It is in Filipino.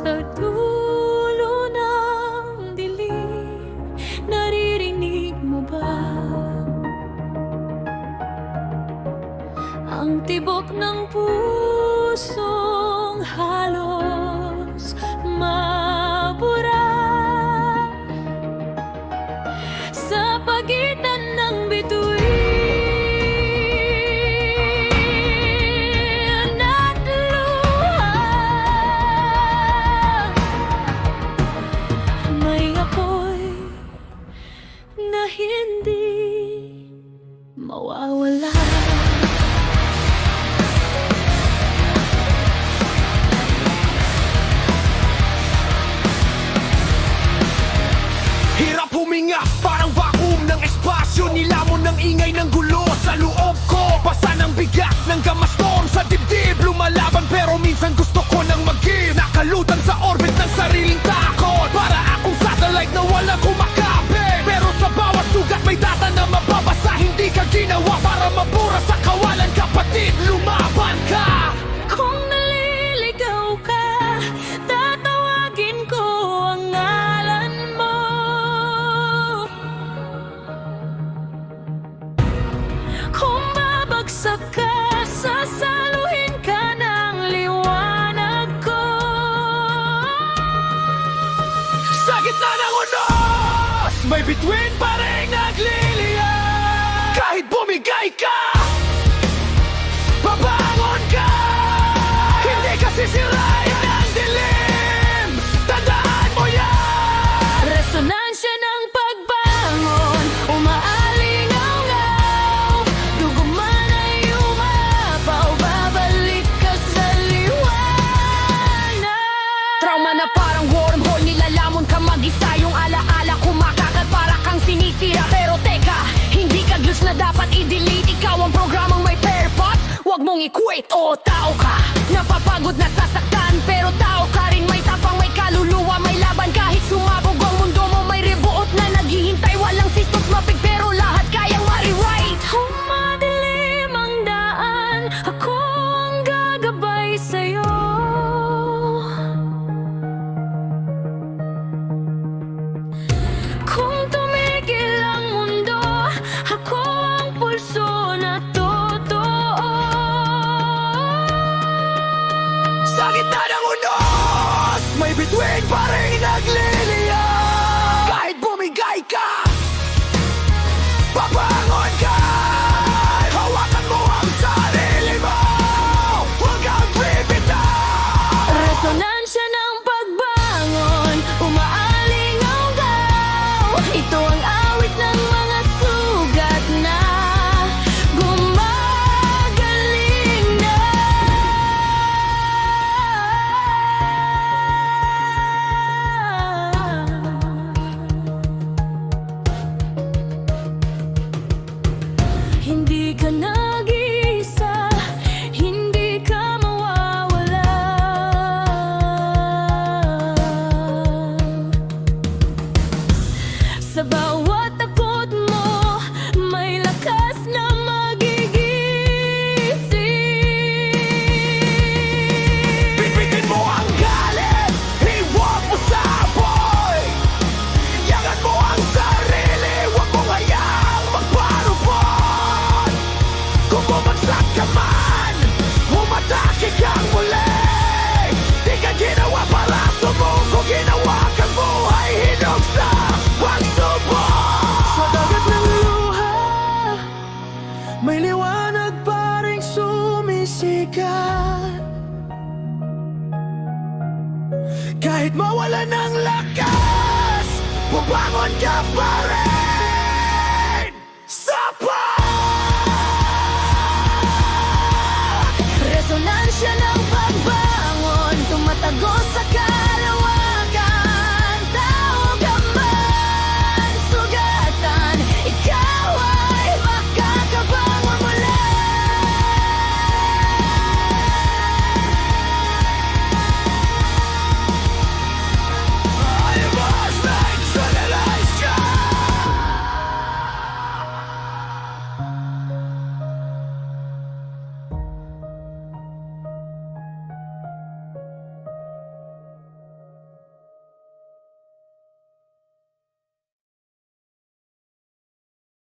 Sa dulo ng Naririnig mo ba? Ang tibok ng pusong hangin ginawa para mapura sa kawalan kapatid Lumaban ka! Kung naliligaw ka Tatawagin ko ang ngalan mo. Kung babagsak ka Sasaluhin ka ng liwanag ko. Sa gitna ng unos May between pa Geika! mong i-quit O oh, tao ka. Napapagod na sasaktan pero tao ka. quitaron May liwanag pa rin sumisikat. Kahit mawala ng lakas Bubangon ka pa rin.